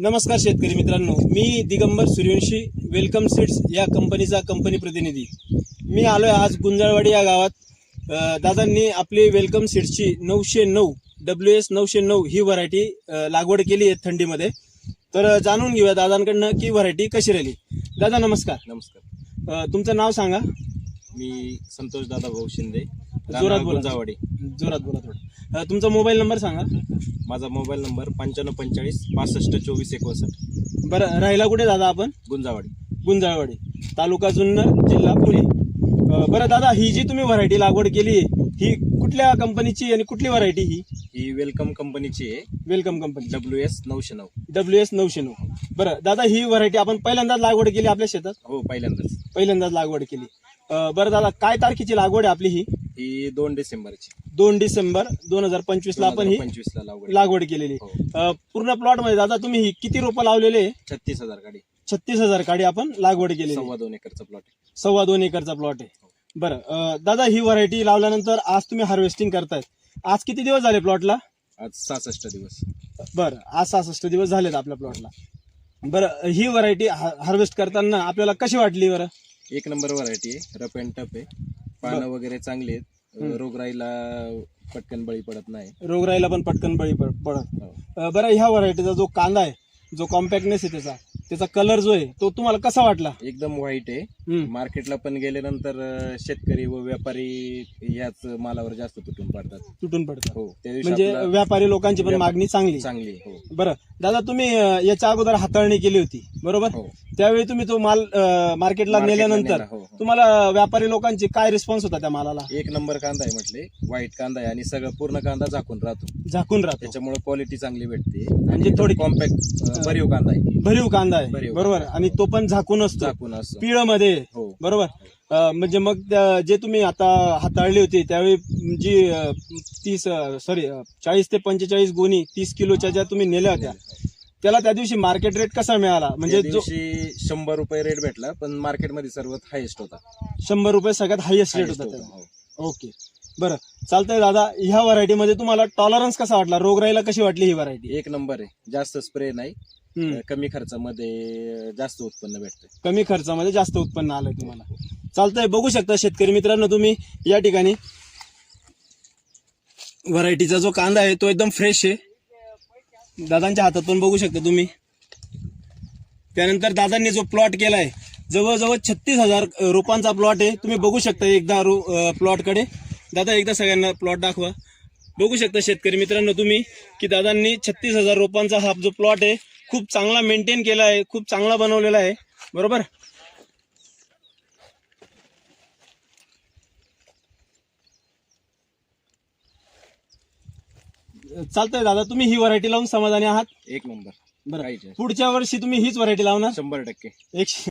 नमस्कार शेतकरी मित्रांनो मी दिगंबर सूर्यवंशी वेलकम सीड्स या कंपनीचा कंपनी प्रतिनिधी. मी आलोय आज गुंजाळवाडी या गावात. दादांनी आपली वेलकम सीड्सची नऊशे नऊ डब्ल्यू एस नऊशे नऊ ही व्हरायटी लागवड केली आहे थंडीमध्ये. तर जाणून घेऊया दादांकडनं की व्हरायटी कशी राहिली. दादा नमस्कार. नमस्कार. तुमचं नाव सांगा. मी संतोष दादा भाऊ शिंदे जोरात बोला. गुंजावाडी. जोरात बोला थोडं. तुमचा मोबाईल नंबर सांगा. माझा मोबाईल नंबर पंच्याण्णव पंचेचाळीस पासष्ट चोवीस एकोणसाठ. बरं राहिला कुठे दादा आपण? गुंजावाडी. गुंजाळवाडी. तालुका जुन्नर जिल्हा पुणे. बरं दादा ही जी तुम्ही व्हरायटी लागवड केली ही कुठल्या कंपनीची आणि कुठली व्हरायटी ही? ही वेलकम कंपनीची आहे. वेलकम कंपनी डब्ल्यू एस नऊशे नऊ. डब्ल्यू एस नऊशे नऊ. बरं दादा ही व्हरायटी आपण पहिल्यांदाच लागवड केली आपल्या शेतात? हो पहिल्यांदाच. पहिल्यांदाच लागवड केली. अ, बरं दादा काय तारखेची लागवड आहे आपली ही? ही दोन डिसेंबरची. दोन डिसेंबर दोन हजार पंचवीस ला आपण ही पंचवीस ला लागवड लागवड केलेली. हो. अ, पूर्ण प्लॉटमध्ये दादा तुम्ही ही किती रोपं लावलेले? छत्तीस हजार गाडी. छत्तीस हजार काडी आपण लागवड केलेली. सव्वा दोन एकरचा प्लॉट आहे. सव्वा दोन एकरचा प्लॉट आहे. बरं अं, दादा ही व्हरायटी लावल्यानंतर आज तुम्ही हार्वेस्टिंग करतायत. आज किती दिवस झाले प्लॉटला आज सहासष्ट दिवस. बरं आज सहासष्ट दिवस झालेत आपल्या प्लॉटला बरं ही व्हरायटी हार्वेस्ट करताना आपल्याला कशी वाटली बरं? एक नंबर व्हरायटी आहे. रफ अँड टफ आहे. पानं वगैरे चांगली आहेत. रोगराईला पटकन बळी पडत नाही. रोगराईला पण पटकन बळी पड- पडत हो. अं, बरं ह्या व्हरायटीचा जो कांदा आहे जो कॉम्पॅक्टनेस आहे त्याचा त्याचा कलर जो आहे तो तुम्हाला कसा वाटला? एकदम व्हाईट आहे. हम्म. मार्केटला पण गेल्यानंतर अं, शेतकरी व व्यापारी ह्याच मालावर जास्त तुटून पडतात. तुटून पडतं हो त्या दिवशी म्हणजे आपला व्यापारी लोकांची पण मागणी चांगली. चांगली आहे, हो. बरं. दादा तुम्ही अं, याच्या अगोदर हाताळणी केली होती बरोबर? हो. त्यावेळी तुम्ही तो माल अं, मार्केटला नेल्यानंतर नेला, हो, हो. तुम्हाला व्यापारी लोकांची काय रिस्पॉन्स होता त्या मालाला? एक नंबर कांदा आहे म्हटले. व्हाईट कांदा आहे आणि सगळं पूर्ण कांदा झाकून राहतो. झाकून राहतो. त्याच्यामुळे क्वालिटी चांगली भेटते. म्हणजे थोडी कॉम्पॅक्ट भरीव कांदा आहे. भरीव कांदा आहे. बरोबर. आणि तो पण झाकून असतो. झाकून असं पिळमध्ये हो. बरोबर. अं, म्हणजे मग त्या- जे तुम्ही आता हाताळली होती त्यावेळी जी अं, तीस सॉरी चाळीस ते पंचेचाळीस गोणी तीस किलोच्या ज्या तुम्ही नेल्या होत्या त्याला त्या दिवशी मार्केट रेट कसा मिळाला? म्हणजे त्या जो दिवशी शंभर रुपये रेट भेटला पण मार्केटमध्ये सर्वात हायेस्ट होता. शंभर रुपये सगळ्यात हायएस्ट रेट Highest होता. हो. ओके बरं. चालतंय दादा ह्या व्हरायटीमध्ये तुम्हाला टॉलरन्स कसा वाटला? रोगराईला कशी वाटली ही व्हरायटी एक नंबर आहे. जास्त स्प्रे नाही. कमी खर्चामध्ये जास्त उत्पन्न भेटते कमी खर्चामध्ये जास्त उत्पन्न आलंय तुम्हाला. चालतंय बघू शकता शेतकरी मित्रांनो तुम्ही या ठिकाणी. व्हरायटीचा जो कांदा आहे तो एकदम फ्रेश आहे. दादांच्या हातात पण बघू शकता तुम्ही. त्यानंतर दादांनी जो प्लॉट केलाय जवळजवळ छत्तीस हजार रोपांचा प्लॉट आहे. तुम्ही बघू शकता एकदा रो प्लॉटकडे दादा एकदा सगळ्यांना प्लॉट दाखवा. बघू शकता शेतकरी मित्रांनो तुम्ही की दादांनी छत्तीस हजार रोपांचा हा जो प्लॉट आहे खूप चांगला मेंटेन केला आहे खूप चांगला बनवलेला आहे. बरोबर? चालतंय दादा तुम्ही ही व्हरायटी लावून समाधानी आहात? एक नंबर. बरं. पुढच्या वर्षी तुम्ही हीच व्हरायटी लावणार? शंभर टक्के. एकशे